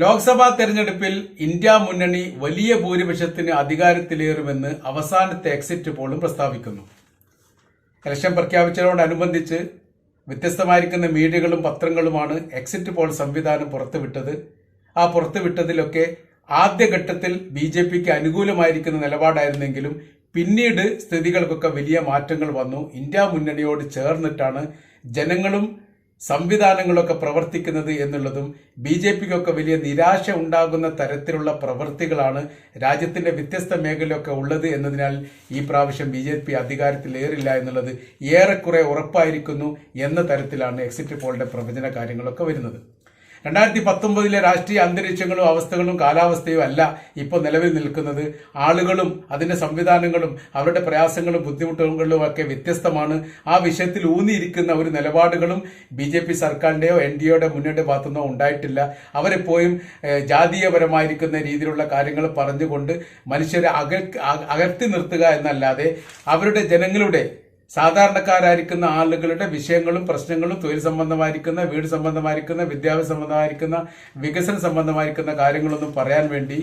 ലോക്സഭാ തെരഞ്ഞെടുപ്പിൽ ഇന്ത്യ മുന്നണി വലിയ ഭൂരിപക്ഷത്തിന് അധികാരത്തിലേറുമെന്ന് അവസാനത്തെ എക്സിറ്റ് പോളും പ്രസ്താവിക്കുന്നു. ഇലക്ഷൻ പ്രഖ്യാപിച്ചതോടനുബന്ധിച്ച് വ്യത്യസ്തമായിരിക്കുന്ന മീഡിയകളും പത്രങ്ങളുമാണ് എക്സിറ്റ് പോൾ സംവിധാനം പുറത്തുവിട്ടത്. ആ പുറത്തുവിട്ടതിലൊക്കെ ആദ്യഘട്ടത്തിൽ ബി ജെ പിക്ക് അനുകൂലമായിരിക്കുന്ന നിലപാടായിരുന്നെങ്കിലും പിന്നീട് സ്ഥിതികൾക്കൊക്കെ വലിയ മാറ്റങ്ങൾ വന്നു. ഇന്ത്യ മുന്നണിയോട് ചേർന്നിട്ടാണ് ജനങ്ങളും സംവിധാനങ്ങളൊക്കെ പ്രവർത്തിക്കുന്നത് എന്നുള്ളതും ബി ജെ പിക്കൊക്കെ വലിയ നിരാശ ഉണ്ടാകുന്ന തരത്തിലുള്ള പ്രവൃത്തികളാണ് രാജ്യത്തിന്റെ വ്യത്യസ്ത മേഖലയൊക്കെ ഉള്ളത് എന്നതിനാൽ ഈ പ്രാവശ്യം ബി ജെ പി അധികാരത്തിലേറില്ല എന്നുള്ളത് ഏറെക്കുറെ ഉറപ്പായിരിക്കുന്നു എന്ന തരത്തിലാണ് എക്സിറ്റ് പോളിന്റെ പ്രവചന കാര്യങ്ങളൊക്കെ വരുന്നത്. രണ്ടായിരത്തി പത്തൊമ്പതിലെ രാഷ്ട്രീയ അന്തരീക്ഷങ്ങളും അവസ്ഥകളും കാലാവസ്ഥയും അല്ല ഇപ്പോൾ നിലവിൽ നിൽക്കുന്നത്. ആളുകളും അതിന്റെ സംവിധാനങ്ങളും അവരുടെ പ്രയാസങ്ങളും ബുദ്ധിമുട്ടുകളും ഒക്കെ വ്യത്യസ്തമാണ്. ആ വിഷയത്തിൽ ഊന്നിയിരിക്കുന്ന ഒരു നിലപാടുകളും ബി ജെ പി സർക്കാരിന്റെയോ എൻ ഡി എയുടെ മുന്നേറ്റ ഭാഗത്തുനിന്നോ ഉണ്ടായിട്ടില്ല. അവരെപ്പോഴും ജാതീയപരമായിരിക്കുന്ന രീതിയിലുള്ള കാര്യങ്ങൾ പറഞ്ഞുകൊണ്ട് മനുഷ്യരെ അക അകർത്തി നിർത്തുക എന്നല്ലാതെ അവരുടെ ജനങ്ങളുടെ സാധാരണക്കാരായിരിക്കുന്ന ആളുകളുടെ വിഷയങ്ങളും പ്രശ്നങ്ങളും തൊഴിൽ സംബന്ധമായിരിക്കുന്ന വീട് സംബന്ധമായിരിക്കുന്ന വിദ്യാഭ്യാസ സംബന്ധമായിരിക്കുന്ന വികസന സംബന്ധമായിരിക്കുന്ന കാര്യങ്ങളൊന്നും പറയാൻ വേണ്ടി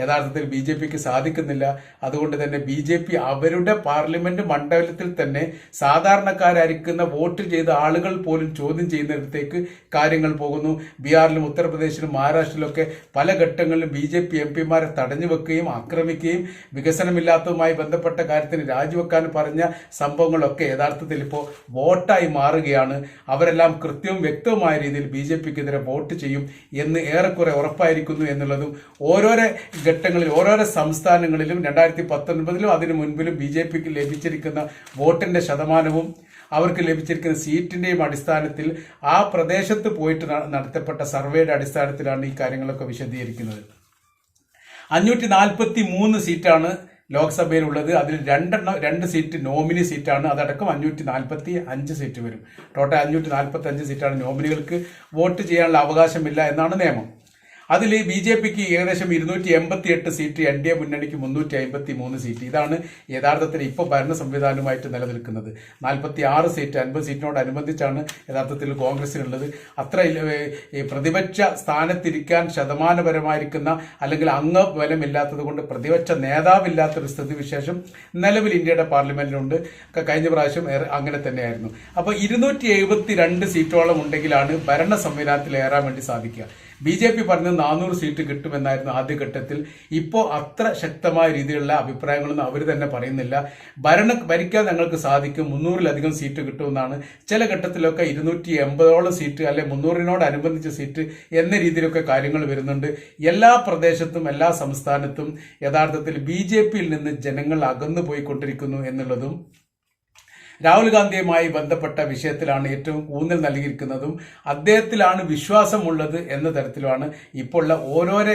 യഥാർത്ഥത്തിൽ ബി ജെ പിക്ക് സാധിക്കുന്നില്ല. അതുകൊണ്ട് തന്നെ ബി ജെ പി അവരുടെ പാർലമെന്റ് മണ്ഡലത്തിൽ തന്നെ സാധാരണക്കാരായിരിക്കുന്ന വോട്ട് ചെയ്ത ആളുകൾ പോലും ചോദ്യം ചെയ്യുന്നിടത്തേക്ക് കാര്യങ്ങൾ പോകുന്നു. ബീഹാറിലും ഉത്തർപ്രദേശിലും മഹാരാഷ്ട്രയിലൊക്കെ പല ഘട്ടങ്ങളിലും ബി ജെ പി എം പിമാരെ തടഞ്ഞു വെക്കുകയും ആക്രമിക്കുകയും വികസനമില്ലാത്തതുമായി ബന്ധപ്പെട്ട കാര്യത്തിന് രാജിവെക്കാൻ പറഞ്ഞ സംഭവങ്ങളൊക്കെ യഥാർത്ഥത്തിൽ ഇപ്പോൾ വോട്ടായി മാറുകയാണ്. അവരെല്ലാം കൃത്യവും വ്യക്തവുമായ രീതിയിൽ ബി ജെ പിക്കെതിരെ വോട്ട് ചെയ്യും എന്ന് ഏറെക്കുറെ ഉറപ്പായിരിക്കുന്നു എന്നുള്ളതും ഓരോരോ ഘട്ടങ്ങളിൽ ഓരോരോ സംസ്ഥാനങ്ങളിലും രണ്ടായിരത്തി പത്തൊൻപതിലും അതിനു മുൻപിലും ബി ജെ പിക്ക് ലഭിച്ചിരിക്കുന്ന വോട്ടിന്റെ ശതമാനവും അവർക്ക് ലഭിച്ചിരിക്കുന്ന സീറ്റിന്റെയും അടിസ്ഥാനത്തിൽ ആ പ്രദേശത്ത് പോയിട്ട് നടത്തപ്പെട്ട സർവേയുടെ അടിസ്ഥാനത്തിലാണ് ഈ കാര്യങ്ങളൊക്കെ വിശദീകരിക്കുന്നത്. അഞ്ഞൂറ്റി നാൽപ്പത്തി മൂന്ന് സീറ്റാണ് ലോക്സഭയിലുള്ളത്. അതിൽ രണ്ടെണ്ണം രണ്ട് സീറ്റ് നോമിനി സീറ്റാണ്. അതടക്കം അഞ്ഞൂറ്റി നാൽപ്പത്തി അഞ്ച് സീറ്റ് വരും. ടോട്ടൽ അഞ്ഞൂറ്റി നാൽപ്പത്തി അഞ്ച് സീറ്റാണ് നോമിനികൾക്ക് വോട്ട് ചെയ്യാനുള്ള അവകാശമില്ല എന്നാണ് നിയമം. അതിൽ ബി ജെ പിക്ക് ഏകദേശം ഇരുന്നൂറ്റി എൺപത്തി എട്ട് സീറ്റ് എൻ ഡി എ മുന്നണിക്ക് മുന്നൂറ്റി അമ്പത്തി മൂന്ന് സീറ്റ്. ഇതാണ് യഥാർത്ഥത്തിൽ ഇപ്പോൾ ഭരണ സംവിധാനവുമായിട്ട് നിലനിൽക്കുന്നത്. നാൽപ്പത്തി ആറ് സീറ്റ് അൻപത് സീറ്റിനോടനുബന്ധിച്ചാണ് യഥാർത്ഥത്തിൽ കോൺഗ്രസിനുള്ളത്. അത്ര പ്രതിപക്ഷ സ്ഥാനത്തിരിക്കാൻ ശതമാനപരമായിരിക്കുന്ന അല്ലെങ്കിൽ അംഗബലമില്ലാത്തത് കൊണ്ട് പ്രതിപക്ഷ നേതാവില്ലാത്തൊരു സ്ഥിതിവിശേഷം നിലവിൽ ഇന്ത്യയുടെ പാർലമെന്റിലുണ്ട്. കഴിഞ്ഞ പ്രാവശ്യം അങ്ങനെ തന്നെയായിരുന്നു. അപ്പോൾ ഇരുന്നൂറ്റി എഴുപത്തി രണ്ട് സീറ്റോളം ഉണ്ടെങ്കിലാണ് ഭരണ സംവിധാനത്തിൽ ഏറാൻ വേണ്ടി സാധിക്കുക. ബി ജെ പി പറഞ്ഞത് നാനൂറ് സീറ്റ് കിട്ടുമെന്നായിരുന്നു ആദ്യഘട്ടത്തിൽ ഇപ്പോൾ അത്ര ശക്തമായ രീതിയിലുള്ള അഭിപ്രായങ്ങളൊന്നും അവർ തന്നെ പറയുന്നില്ല. ഭരണ ഭരിക്കാൻ ഞങ്ങൾക്ക് സാധിക്കും. മുന്നൂറിലധികം സീറ്റ് കിട്ടുമെന്നാണ്. ചില ഘട്ടത്തിലൊക്കെ ഇരുന്നൂറ്റി എൺപതോളം സീറ്റ് അല്ലെ മുന്നൂറിനോടനുബന്ധിച്ച സീറ്റ് എന്ന രീതിയിലൊക്കെ കാര്യങ്ങൾ വരുന്നുണ്ട്. എല്ലാ പ്രദേശത്തും എല്ലാ സംസ്ഥാനത്തും യഥാർത്ഥത്തിൽ ബി ജെ പിയിൽ നിന്ന് ജനങ്ങൾ അകന്നു പോയിക്കൊണ്ടിരിക്കുന്നു എന്നുള്ളതും രാഹുൽ ഗാന്ധിയുമായി ബന്ധപ്പെട്ട വിഷയത്തിലാണ് ഏറ്റവും ഊന്നൽ നൽകിയിരിക്കുന്നതും അദ്ദേഹത്തിലാണ് വിശ്വാസമുള്ളത് എന്ന തരത്തിലുമാണ് ഇപ്പോൾ ഉള്ള ഓരോരോ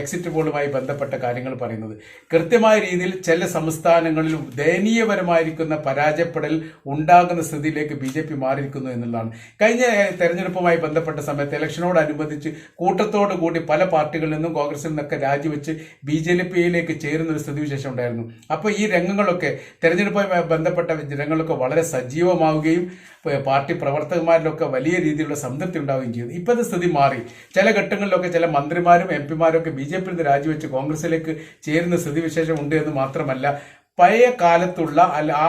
എക്സിറ്റ് പോളുമായി ബന്ധപ്പെട്ട കാര്യങ്ങൾ പറയുന്നത്. കൃത്യമായ രീതിയിൽ ചില സംസ്ഥാനങ്ങളിൽ ദയനീയപരമായിരിക്കുന്ന പരാജയപ്പെടൽ ഉണ്ടാകുന്ന സ്ഥിതിയിലേക്ക് ബി ജെ പി മാറിയിരിക്കുന്നു എന്നുള്ളതാണ്. കഴിഞ്ഞ തെരഞ്ഞെടുപ്പുമായി ബന്ധപ്പെട്ട സമയത്ത് ഇലക്ഷനോടനുബന്ധിച്ച് കൂട്ടത്തോടു കൂടി പല പാർട്ടികളിൽ നിന്നും കോൺഗ്രസിൽ നിന്നൊക്കെ രാജിവെച്ച് ബി ജെ പിയിലേക്ക് ചേരുന്ന ഒരു സ്ഥിതിവിശേഷം ഉണ്ടായിരുന്നു. അപ്പോൾ ഈ രംഗങ്ങളൊക്കെ തെരഞ്ഞെടുപ്പുമായി ബന്ധപ്പെട്ട രംഗങ്ങളൊക്കെ വളരെ സജീവമാവുകയും പാർട്ടി പ്രവർത്തകന്മാരിലൊക്കെ വലിയ രീതിയിലുള്ള സംതൃപ്തി ഉണ്ടാവുകയും ചെയ്തു. ഇപ്പോഴത്തെ സ്ഥിതി മാറി. ചില ഘട്ടങ്ങളിലൊക്കെ ചില മന്ത്രിമാരും എം പിമാരും ഒക്കെ ബി ജെ പിയിൽ നിന്ന് രാജിവെച്ച് കോൺഗ്രസിലേക്ക് ചേരുന്ന സ്ഥിതിവിശേഷം ഉണ്ട് എന്ന് മാത്രമല്ല പഴയ കാലത്തുള്ള അല്ല ആ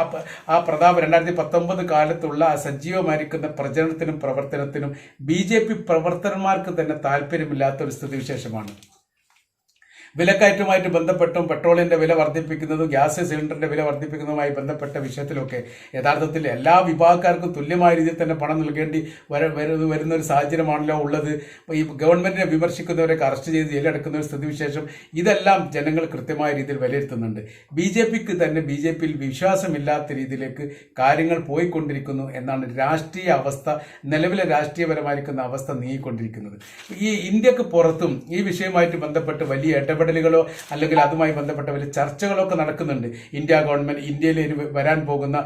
ആ പ്രതാപ് രണ്ടായിരത്തി പത്തൊമ്പത് കാലത്തുള്ള സജീവമായിരിക്കുന്ന പ്രചരണത്തിനും പ്രവർത്തനത്തിനും ബി ജെ പി പ്രവർത്തകന്മാർക്ക് തന്നെ താല്പര്യമില്ലാത്ത ഒരു സ്ഥിതിവിശേഷമാണ്. വിലക്കയറ്റവുമായിട്ട് ബന്ധപ്പെട്ടും പെട്രോളിന്റെ വില വർദ്ധിപ്പിക്കുന്നതും ഗ്യാസ് സിലിണ്ടറിന്റെ വില വർദ്ധിപ്പിക്കുന്നതുമായി ബന്ധപ്പെട്ട വിഷയത്തിലൊക്കെ യഥാർത്ഥത്തിൽ എല്ലാ വിഭാഗക്കാർക്കും തുല്യമായ രീതിയിൽ തന്നെ പണം നൽകേണ്ടി വരുന്ന ഒരു സാഹചര്യമാണല്ലോ ഉള്ളത്. ഈ ഗവൺമെന്റിനെ വിമർശിക്കുന്നവരൊക്കെ അറസ്റ്റ് ചെയ്ത് ജയിലടക്കുന്ന ഒരു സ്ഥിതിവിശേഷം ഇതെല്ലാം ജനങ്ങൾ കൃത്യമായ രീതിയിൽ വിലയിരുത്തുന്നുണ്ട്. ബി ജെ പിക്ക് തന്നെ ബി ജെ പിയിൽ വിശ്വാസമില്ലാത്ത രീതിയിലേക്ക് കാര്യങ്ങൾ പോയിക്കൊണ്ടിരിക്കുന്നു എന്നാണ് രാഷ്ട്രീയ അവസ്ഥ നിലവിലെ രാഷ്ട്രീയപരമായിരിക്കുന്ന അവസ്ഥ നീങ്ങിക്കൊണ്ടിരിക്കുന്നത്. ഈ ഇന്ത്യയ്ക്ക് പുറത്തും ഈ വിഷയവുമായിട്ട് ബന്ധപ്പെട്ട് വലിയ ഇടപെടലുകളോ അല്ലെങ്കിൽ അതുമായി ബന്ധപ്പെട്ട വലിയ ചർച്ചകളോ ഒക്കെ നടക്കുന്നുണ്ട്. ഇന്ത്യ ഗവൺമെന്റ് ഇന്ത്യയിൽ വരാൻ പോകുന്ന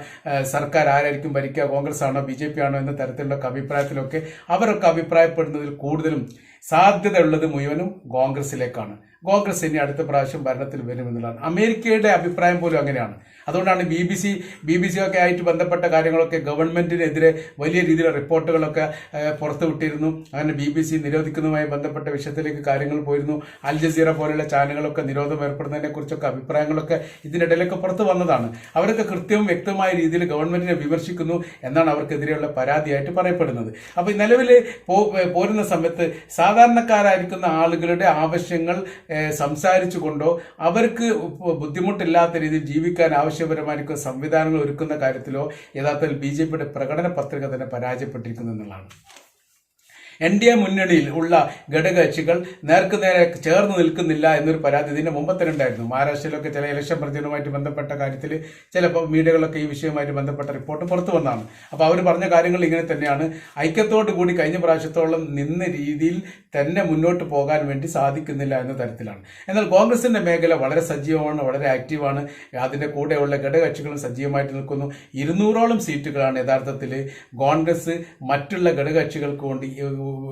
സർക്കാർ ആരായിരിക്കും ഭരിക്കുക കോൺഗ്രസ് ആണോ ബി ജെ പി ആണോ എന്ന തരത്തിലുള്ള അഭിപ്രായത്തിലൊക്കെ അവരൊക്കെ അഭിപ്രായപ്പെടുന്നതിൽ കൂടുതലും സാധ്യതയുള്ളത് മുഴുവനും കോൺഗ്രസിലേക്കാണ് കോൺഗ്രസ് ഇനി അടുത്ത പ്രാവശ്യം ഭരണത്തിൽ വരുമെന്നുള്ളതാണ് അമേരിക്കയുടെ അഭിപ്രായം പോലും അങ്ങനെയാണ്. അതുകൊണ്ടാണ് B B C B B C ഒക്കെ ആയിട്ട് ബന്ധപ്പെട്ട കാര്യങ്ങളൊക്കെ ഗവൺമെന്റിനെതിരെ വലിയ രീതിയിലുള്ള റിപ്പോർട്ടുകളൊക്കെ പുറത്തുവിട്ടിരുന്നു അങ്ങനെ ബി ബി സി നിരോധിക്കുന്നതുമായി ബന്ധപ്പെട്ട വിഷയത്തിലേക്ക് കാര്യങ്ങൾ പോയിരുന്നു. അൽ ജസീറ പോലുള്ള ചാനലുകളൊക്കെ നിരോധം ഏർപ്പെടുന്നതിനെ കുറിച്ചൊക്കെ അഭിപ്രായങ്ങളൊക്കെ ഇതിനിടയിലൊക്കെ പുറത്തു വന്നതാണ്. അവരൊക്കെ കൃത്യവും വ്യക്തമായ രീതിയിൽ ഗവൺമെന്റിനെ വിമർശിക്കുന്നു എന്നാണ് അവർക്കെതിരെയുള്ള പരാതിയായിട്ട് പറയപ്പെടുന്നത്. അപ്പോൾ നിലവിൽ പോരുന്ന സമയത്ത് സാധാരണക്കാരായിരിക്കുന്ന ആളുകളുടെ ആവശ്യങ്ങൾ സംസാരിച്ചുകൊണ്ടോ അവർക്ക് ബുദ്ധിമുട്ടില്ലാത്ത രീതിയിൽ ജീവിക്കാൻ ആവശ്യപരമായിരിക്കും സംവിധാനങ്ങൾ ഒരുക്കുന്ന കാര്യത്തിലോ യഥാർത്ഥത്തിൽ ബി ജെ പിയുടെ പ്രകടന പത്രിക തന്നെ പരാജയപ്പെട്ടിരിക്കുന്നു എന്നുള്ളതാണ്. എൻ ഡി എ മുന്നണിയിൽ ഉള്ള ഘടകകക്ഷികൾ നേർക്കുനേരെ ചേർന്ന് നിൽക്കുന്നില്ല എന്നൊരു പരാതി ഇതിന്റെ മുമ്പ് തന്നെ ഉണ്ടായിരുന്നു മഹാരാഷ്ട്രയിലൊക്കെ ചില ഇലക്ഷൻ പ്രചരണവുമായിട്ട് ബന്ധപ്പെട്ട കാര്യത്തിൽ ചിലപ്പോൾ മീഡിയകളൊക്കെ ഈ വിഷയവുമായിട്ട് ബന്ധപ്പെട്ട റിപ്പോർട്ട് പുറത്തു വന്നതാണ്. അപ്പോൾ അവർ പറഞ്ഞ കാര്യങ്ങൾ ഇങ്ങനെ തന്നെയാണ്. ഐക്യത്തോടു കൂടി കഴിഞ്ഞ പ്രാവശ്യത്തോളം നിന്ന രീതിയിൽ തന്നെ മുന്നോട്ട് പോകാൻ വേണ്ടി സാധിക്കുന്നില്ല എന്ന തരത്തിലാണ്. എന്നാൽ കോൺഗ്രസിന്റെ മേഖല വളരെ സജീവമാണ് വളരെ ആക്റ്റീവാണ്. അതിന്റെ കൂടെയുള്ള ഘടകകക്ഷികളും സജീവമായിട്ട് നിൽക്കുന്നു. ഇരുന്നൂറോളം സീറ്റുകളാണ് യഥാർത്ഥത്തിൽ കോൺഗ്രസ് മറ്റുള്ള ഘടകകക്ഷികൾക്ക് വേണ്ടി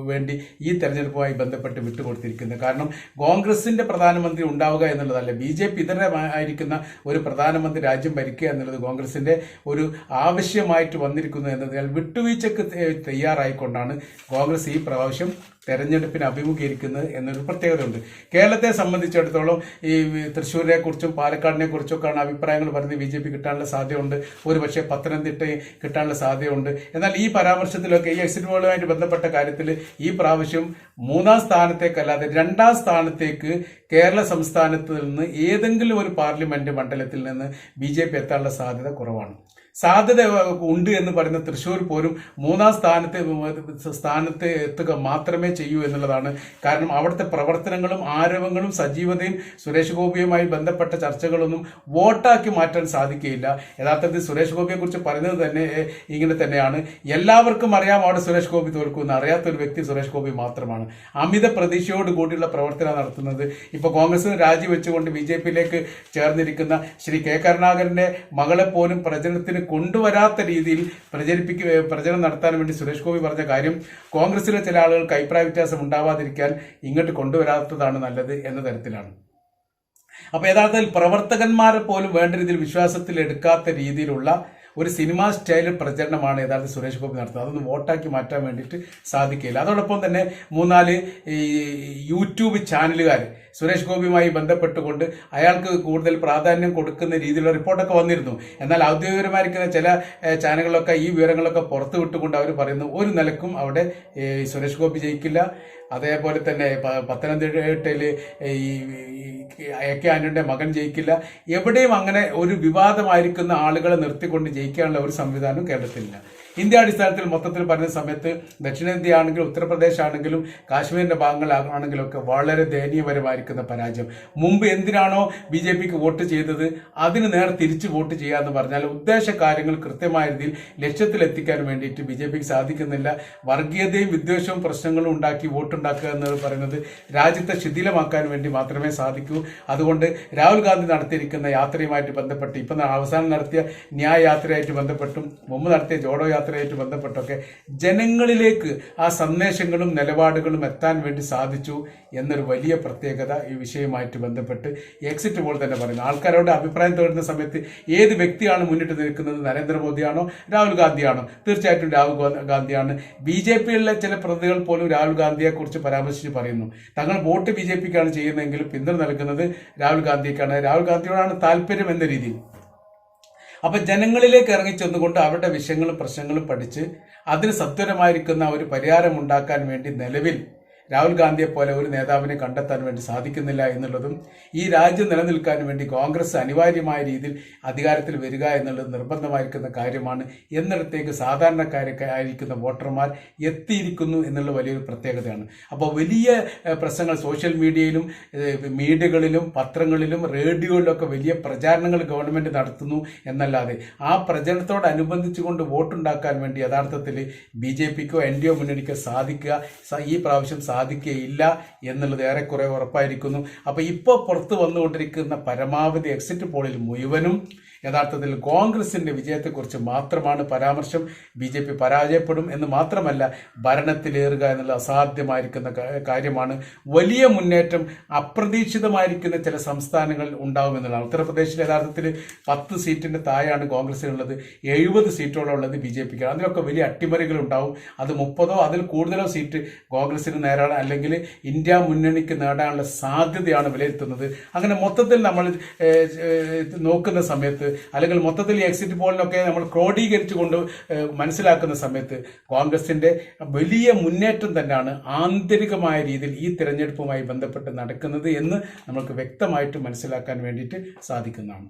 വേണ്ടി ഈ തെരഞ്ഞെടുപ്പുമായി ബന്ധപ്പെട്ട് വിട്ടുകൊടുത്തിരിക്കുന്നത് കാരണം കോൺഗ്രസിന്റെ പ്രധാനമന്ത്രി ഉണ്ടാവുക എന്നുള്ളതല്ല ബി ജെ പി ഇതരമായിരിക്കുന്ന ഒരു പ്രധാനമന്ത്രി രാജ്യം ഭരിക്കുക എന്നുള്ളത് കോൺഗ്രസിന്റെ ഒരു ആവശ്യമായിട്ട് വന്നിരിക്കുന്നു എന്നതിനാൽ വിട്ടുവീഴ്ചക്ക് തയ്യാറായിക്കൊണ്ടാണ് കോൺഗ്രസ് ഈ പ്രാവശ്യം തെരഞ്ഞെടുപ്പിനെ അഭിമുഖീകരിക്കുന്നത് എന്നൊരു പ്രത്യേകതയുണ്ട്. കേരളത്തെ സംബന്ധിച്ചിടത്തോളം ഈ തൃശ്ശൂരിനെ കുറിച്ചും പാലക്കാടിനെ കുറിച്ചൊക്കെയാണ് അഭിപ്രായങ്ങൾ പറയുന്നത് ബി ജെ പി കിട്ടാനുള്ള സാധ്യതയുണ്ട്. ഒരുപക്ഷെ പത്തനംതിട്ട കിട്ടാനുള്ള സാധ്യതയുണ്ട്. എന്നാൽ ഈ പരാമർശത്തിലൊക്കെ ഈ എക്സിറ്റ് പോളുമായിട്ട് ബന്ധപ്പെട്ട കാര്യത്തിൽ ഈ പ്രാവശ്യം മൂന്നാം സ്ഥാനത്തേക്കല്ലാതെ രണ്ടാം സ്ഥാനത്തേക്ക് കേരള സംസ്ഥാനത്ത് നിന്ന് ഏതെങ്കിലും ഒരു പാർലമെന്റ് മണ്ഡലത്തിൽ നിന്ന് ബി എത്താനുള്ള സാധ്യത കുറവാണ്. സാധ്യത ഉണ്ട് എന്ന് പറയുന്ന തൃശ്ശൂർ പോലും മൂന്നാം സ്ഥാനത്ത് സ്ഥാനത്ത് എത്തുക മാത്രമേ ചെയ്യൂ എന്നുള്ളതാണ്. കാരണം അവിടുത്തെ പ്രവർത്തനങ്ങളും ആരവങ്ങളും സജീവതയും സുരേഷ് ഗോപിയുമായി ബന്ധപ്പെട്ട ചർച്ചകളൊന്നും വോട്ടാക്കി മാറ്റാൻ സാധിക്കുകയില്ല. യഥാർത്ഥത്തിൽ സുരേഷ് ഗോപിയെക്കുറിച്ച് പറയുന്നത് തന്നെ ഇങ്ങനെ തന്നെയാണ്. എല്ലാവർക്കും അറിയാം അവിടെ സുരേഷ് ഗോപി തോൽക്കുമെന്ന്. അറിയാത്ത ഒരു വ്യക്തി സുരേഷ് ഗോപി മാത്രമാണ്. അമിത പ്രതീക്ഷയോട് കൂടിയുള്ള പ്രവർത്തനം നടത്തുന്നത് ഇപ്പൊ കോൺഗ്രസ് രാജിവെച്ചുകൊണ്ട് ബി ജെ പിയിലേക്ക് ചേർന്നിരിക്കുന്ന ശ്രീ കെ കരുണാകരന്റെ മകളെ പോലും പ്രചരണത്തിന് കൊണ്ടുവരാത്ത രീതിയിൽ പ്രചരിപ്പിക്ക പ്രചരണം നടത്താൻ വേണ്ടി സുരേഷ് ഗോപി പറഞ്ഞ കാര്യം കോൺഗ്രസിലെ ചില ആളുകൾക്ക് അഭിപ്രായ വ്യത്യാസം ഉണ്ടാവാതിരിക്കാൻ ഇങ്ങോട്ട് കൊണ്ടുവരാത്തതാണ് നല്ലത് എന്ന തരത്തിലാണ്. അപ്പോൾ യഥാർത്ഥത്തിൽ പ്രവർത്തകന്മാരെ പോലും വേണ്ട രീതിയിൽ വിശ്വാസത്തിൽ എടുക്കാത്ത രീതിയിലുള്ള ഒരു സിനിമ സ്റ്റൈൽ പ്രചരണമാണ് യഥാർത്ഥ സുരേഷ് ഗോപി നടത്തുന്നത്. അതൊന്ന് വോട്ടാക്കി മാറ്റാൻ വേണ്ടിയിട്ട് സാധിക്കില്ല അതോടൊപ്പം തന്നെ മൂന്നാൽ ഈ യൂട്യൂബ് ചാനലുകാർ സുരേഷ് ഗോപിയുമായി ബന്ധപ്പെട്ടുകൊണ്ട് അയാൾക്ക് കൂടുതൽ പ്രാധാന്യം കൊടുക്കുന്ന രീതിയിലുള്ള റിപ്പോർട്ടൊക്കെ വന്നിരുന്നു. എന്നാൽ ഔദ്യോഗികപരമായിരിക്കുന്ന ചില ചാനലുകളൊക്കെ ഈ വിവരങ്ങളൊക്കെ പുറത്തു വിട്ടുകൊണ്ട് അവർ പറയുന്നു ഒരു നിലക്കും അവിടെ സുരേഷ് ഗോപി ജയിക്കില്ല. അതേപോലെ തന്നെ പത്തനംതിട്ടയിൽ ഈ എ കെ ആന്റണിയുടെ മകൻ ജയിക്കില്ല. എവിടെയും അങ്ങനെ ഒരു വിവാദമായിരിക്കുന്ന ആളുകളെ നിർത്തിക്കൊണ്ട് ജയിക്കാനുള്ള ഒരു സംവിധാനം കേരളത്തിലില്ല. ഇന്ത്യ അടിസ്ഥാനത്തിൽ മൊത്തത്തിൽ പറഞ്ഞ സമയത്ത് ദക്ഷിണേന്ത്യ ആണെങ്കിലും ഉത്തർപ്രദേശ് ആണെങ്കിലും കാശ്മീരിന്റെ ഭാഗങ്ങളാണെങ്കിലും ഒക്കെ വളരെ ദയനീയപരമായിരിക്കുന്ന പരാജയം. മുമ്പ് എന്തിനാണോ ബി ജെ പിക്ക് വോട്ട് ചെയ്തത്? അതിന് നേരെ തിരിച്ച് വോട്ട് ചെയ്യാന്ന് പറഞ്ഞാൽ ഉദ്ദേശ കാര്യങ്ങൾ കൃത്യമായ രീതിയിൽ ലക്ഷ്യത്തിലെത്തിക്കാൻ വേണ്ടിയിട്ട് ബി ജെ പിക്ക് സാധിക്കുന്നില്ല. വർഗീയതയും വിദ്വേഷവും പ്രശ്നങ്ങളും ഉണ്ടാക്കി വോട്ടുണ്ടാക്കുക എന്ന് പറയുന്നത് രാജ്യത്തെ ശിഥിലമാക്കാൻ വേണ്ടി മാത്രമേ സാധിക്കൂ. അതുകൊണ്ട് രാഹുൽ ഗാന്ധി നടത്തിയിരിക്കുന്ന യാത്രയുമായിട്ട് ബന്ധപ്പെട്ട് ഇപ്പം അവസാനം നടത്തിയ ന്യായ യാത്രയായിട്ട് ബന്ധപ്പെട്ടും മുമ്പ് നടത്തിയ ജോഡോ യാത്രയായിട്ട് ബന്ധപ്പെട്ടൊക്കെ ജനങ്ങളിലേക്ക് ആ സന്ദേശങ്ങളും നിലപാടുകളും എത്താൻ വേണ്ടി സാധിച്ചു എന്നൊരു വലിയ പ്രത്യേകത ഈ വിഷയമായിട്ട് ബന്ധപ്പെട്ട് എക്സിറ്റ് പോൾ തന്നെ പറയുന്നു. ആൾക്കാരോട് അഭിപ്രായം തേടുന്ന സമയത്ത് ഏത് വ്യക്തിയാണ് മുന്നിട്ട് നിൽക്കുന്നത്? നരേന്ദ്രമോദിയാണോ? രാഹുൽ ഗാന്ധിയാണോ? തീർച്ചയായിട്ടും രാഹുൽ ഗാന്ധിയാണ്. ബി ജെ പിയിലെ ചില പ്രതികൾ പോലും രാഹുൽ ഗാന്ധിയെക്കുറിച്ച് പരാമർശിച്ച് പറയുന്നു. തങ്ങൾ വോട്ട് ബി ജെ പിക്കാണ് ചെയ്യുന്നതെങ്കിൽ പിന്തുണ നൽകുന്നത് രാഹുൽ ഗാന്ധിക്കാണ്. രാഹുൽ ഗാന്ധിയോടാണ് താല്പര്യം എന്ന രീതിയിൽ. അപ്പൊ ജനങ്ങളിലേക്ക് ഇറങ്ങി ചെന്നുകൊണ്ട് അവരുടെ വിഷയങ്ങളും പ്രശ്നങ്ങളും പഠിച്ച് അതിന് സത്വരമായിരിക്കുന്ന ഒരു പരിഹാരം ഉണ്ടാക്കാൻ വേണ്ടി നിലവിൽ രാഹുൽ ഗാന്ധിയെ പോലെ ഒരു നേതാവിനെ കണ്ടെത്താൻ വേണ്ടി സാധിക്കുന്നില്ല എന്നുള്ളതും ഈ രാജ്യം നിലനിൽക്കാൻ വേണ്ടി കോൺഗ്രസ് അനിവാര്യമായ രീതിയിൽ അധികാരത്തിൽ വരിക എന്നുള്ളത് നിർബന്ധമായിരിക്കുന്ന കാര്യമാണ്. എന്നിടത്തേക്ക് സാധാരണക്കാരൊക്കെ ആയിരിക്കുന്ന വോട്ടർമാർ എത്തിയിരിക്കുന്നു എന്നുള്ള വലിയൊരു പ്രത്യേകതയാണ്. അപ്പോൾ വലിയ പ്രശ്നങ്ങൾ സോഷ്യൽ മീഡിയയിലും മീഡിയകളിലും പത്രങ്ങളിലും റേഡിയോയിലൊക്കെ വലിയ പ്രചാരണങ്ങൾ ഗവൺമെന്റ് നടത്തുന്നു എന്നല്ലാതെ ആ പ്രചരണത്തോടനുബന്ധിച്ചുകൊണ്ട് വോട്ടുണ്ടാക്കാൻ വേണ്ടി യഥാർത്ഥത്തിൽ ബി ജെ പിക്കോ എൻ ഡി ഒ മുന്നണിക്കോ സാധിക്കുക. ഈ പ്രാവശ്യം സാധിക്കുകയില്ല എന്നുള്ളത് ഏറെക്കുറെ ഉറപ്പായിരിക്കുന്നു. അപ്പോൾ ഇപ്പോൾ പുറത്ത് വന്നുകൊണ്ടിരിക്കുന്ന പരമാവധി എക്സിറ്റ് പോളിൽ മുഴുവനും യഥാർത്ഥത്തിൽ കോൺഗ്രസിന്റെ വിജയത്തെക്കുറിച്ച് മാത്രമാണ് പരാമർശം. ബി ജെ പി പരാജയപ്പെടും എന്ന് മാത്രമല്ല ഭരണത്തിലേറുക എന്നുള്ള അസാധ്യമായിരിക്കുന്ന കാര്യമാണ്. വലിയ മുന്നേറ്റം അപ്രതീക്ഷിതമായിരിക്കുന്ന ചില സംസ്ഥാനങ്ങൾ ഉണ്ടാവും എന്നുള്ളതാണ്. ഉത്തർപ്രദേശിൽ യഥാർത്ഥത്തിൽ പത്ത് സീറ്റിന്റെ താഴെയാണ് കോൺഗ്രസിനുള്ളത്. എഴുപത് സീറ്റോളം ഉള്ളത് ബി ജെ പിക്കാണ്. അതിലൊക്കെ വലിയ അട്ടിമറികൾ ഉണ്ടാവും. അത് മുപ്പതോ അതിൽ കൂടുതലോ സീറ്റ് കോൺഗ്രസിന് നേരാണ്. അല്ലെങ്കിൽ ഇന്ത്യ മുന്നണിക്ക് നേടാനുള്ള സാധ്യതയാണ് വിലയിരുത്തുന്നത്. അങ്ങനെ മൊത്തത്തിൽ നമ്മൾ നോക്കുന്ന സമയത്ത് അല്ലെങ്കിൽ മൊത്തത്തിൽ എക്സിറ്റ് പോളിനൊക്കെ നമ്മൾ ക്രോഡീകരിച്ചുകൊണ്ട് കൊണ്ട് മനസ്സിലാക്കുന്ന സമയത്ത് കോൺഗ്രസിന്റെ വലിയ മുന്നേറ്റം തന്നെയാണ് ആന്തരികമായ രീതിയിൽ ഈ തിരഞ്ഞെടുപ്പുമായി ബന്ധപ്പെട്ട് നടക്കുന്നത് എന്ന് നമുക്ക് വ്യക്തമായിട്ട് മനസ്സിലാക്കാൻ വേണ്ടിയിട്ട് സാധിക്കുന്നതാണ്.